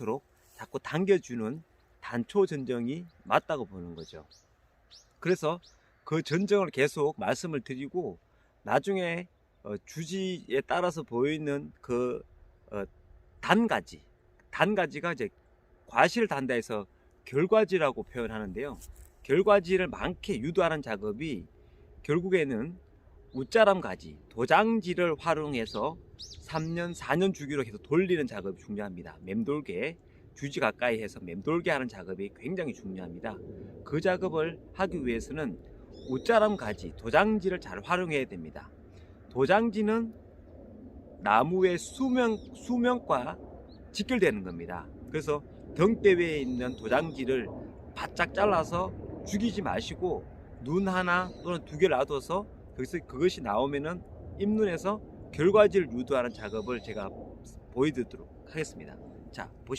않도록 자꾸 당겨주는 단초 전정이 맞다고 보는 거죠. 그래서 그 전정을 계속 말씀을 드리고 나중에 어, 주지에 따라서 보이는 그 어, 단가지, 단가지가 이제 과실 단다에서 결과지라고 표현하는데요. 결과지를 많게 유도하는 작업이 결국에는 웃자람 가지, 도장지를 활용해서 3년, 4년 주기로 계속 돌리는 작업이 중요합니다. 맴돌게, 주지 가까이 해서 맴돌게 하는 작업이 굉장히 중요합니다. 그 작업을 하기 위해서는 웃자람 가지, 도장지를 잘 활용해야 됩니다. 도장지는 나무의 수명, 수명과 직결되는 겁니다. 그래서 등대위에 있는 도장지를 바짝 잘라서 죽이지 마시고 눈 하나 또는 두 개 놔둬서 거기서 그것이 나오면은 잎눈에서 결과지를 유도하는 작업을 제가 보여드리도록 하겠습니다. 자, 보시